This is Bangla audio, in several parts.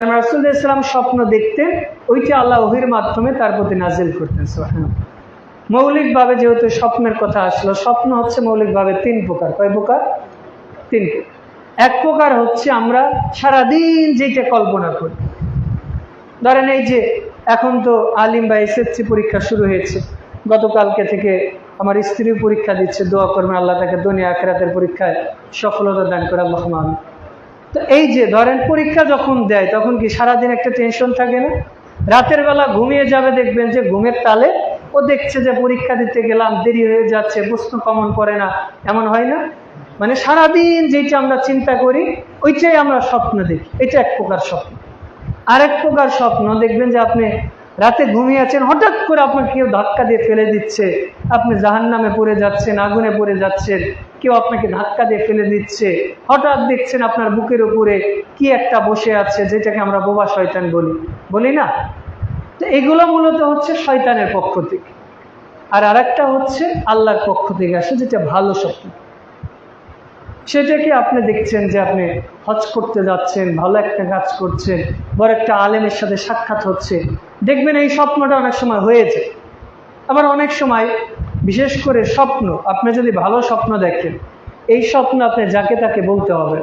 রাসুল ইসলাম স্বপ্ন দেখতেন, ওইটা আল্লাহ ওহির মাধ্যমে তার প্রতি নাজিল করতেন মৌলিকভাবে যেহেতু স্বপ্নের কথা আসলো, স্বপ্ন হচ্ছে মৌলিকভাবে তিন প্রকার। কয় প্রকার? তিন এক প্রকার হচ্ছে আমরা সারাদিন যেটা কল্পনা করি। ধরেন এই যে এখন তো আলিম বা এসএসসি পরীক্ষা শুরু হয়েছে। গতকালকে থেকে আমার স্ত্রী পরীক্ষা দিচ্ছে, দোয়া করবেন আল্লাহ তাকে দুনিয়া আখেরাতের পরীক্ষায় সফলতা দান করে আমি তো এই যে ধরেন পরীক্ষা যখন দেয়, তখন কি সারাদিন একটা টেনশন থাকে না? রাতের বেলা ঘুমিয়ে যাবে, দেখবেন যে ঘুমের তালে ও দেখছে যে পরীক্ষা দিতে গেলাম, দেরি হয়ে যাচ্ছে প্রশ্ন কমন করে না। এমন হয় না? মানে সারাদিন যেটা আমরা চিন্তা করি, ওইটাই আমরা স্বপ্ন দেখি। এটা এক প্রকার স্বপ্ন। আরেক প্রকার স্বপ্ন, দেখবেন যে আপনি রাতে ঘুমিয়ে আছেন, হঠাৎ করে আপনাকে কেউ ধাক্কা দিয়ে ফেলে দিচ্ছে। আপনি জাহান নামে পড়ে যাচ্ছেন, আগুনে পড়ে যাচ্ছেন, কেউ আপনাকে ধাক্কা দিয়ে ফেলে দিচ্ছে। হঠাৎ দেখছেন আপনার বুকের উপরে কি একটা বসে আছে, যেটাকে আমরা বোবা শয়তান বলি। বলি না? তো এগুলো মূলত হচ্ছে শয়তানের পক্ষ থেকে। আর আরেকটা হচ্ছে আল্লাহর পক্ষ থেকে আসে, যেটা ভালো স্বপ্ন সেটাকে আপনি দেখছেন যে আপনি হজ করতে যাচ্ছেন, ভালো একটা কাজ করছেন, বড় একটা আলেমের সাথে সাক্ষাৎ হচ্ছে? দেখবেন এই স্বপ্নটা অনেক সময় হয়েছে আবার অনেক সময় বিশেষ করে স্বপ্ন, আপনি যদি ভালো স্বপ্ন দেখেন, এই স্বপ্ন আপনি যাকে তাকে বলতে হবে।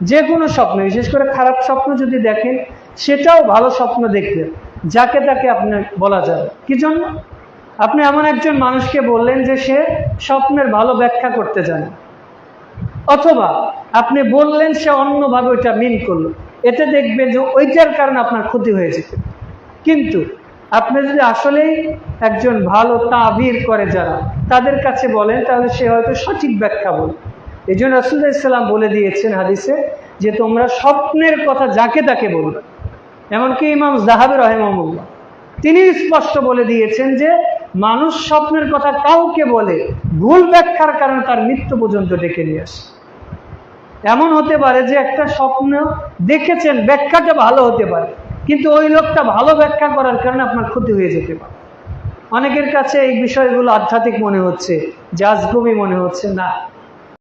যে কোনো স্বপ্ন, বিশেষ করে খারাপ স্বপ্ন যদি দেখেন, সেটাও ভালো স্বপ্ন দেখলেন যাকে তাকে আপনি বলা যাবে। কি জন্য? আপনি এমন একজন মানুষকে বললেন যে সে স্বপ্নের ভালো ব্যাখ্যা করতে জানে। অথবা আপনি বললেন সে অন্যভাবে ওইটা মিন করল। এতে দেখবে যে ওইটার কারণে আপনার ক্ষতি হয়ে যেতে কিন্তু আপনি যদি আসলেই একজন ভালো তাবির করে যারা, তাদের কাছে বলেন, তাহলে সে হয়তো সঠিক ব্যাখ্যা বলে। এই জন্য রসুল্লাহ ইসলাম বলে দিয়েছেন হাদিসে যে তোমরা স্বপ্নের কথা যাকে তাকে বলবে এমনকি ইমাম জাহাবের রহেমামুল্লাহ তিনি স্পষ্ট বলে দিয়েছেন যে মানুষ স্বপ্নের কথা কাউকে বলে, ভুল ব্যাখ্যার কারণে তার মৃত্যু পর্যন্ত ডেকে নিয়ে আসে। এমন হতে পারে যে একটা স্বপ্ন দেখেছেন, ব্যাখ্যাটা ভালো হতে পারে, কিন্তু ওই লোকটা ভালো ব্যাখ্যা করার কারণে আপনার ক্ষতি হয়ে যেতে পারে। অনেকের কাছে এই বিষয়গুলো আধ্যাত্মিক মনে হচ্ছে জাজগমি মনে হচ্ছে, না।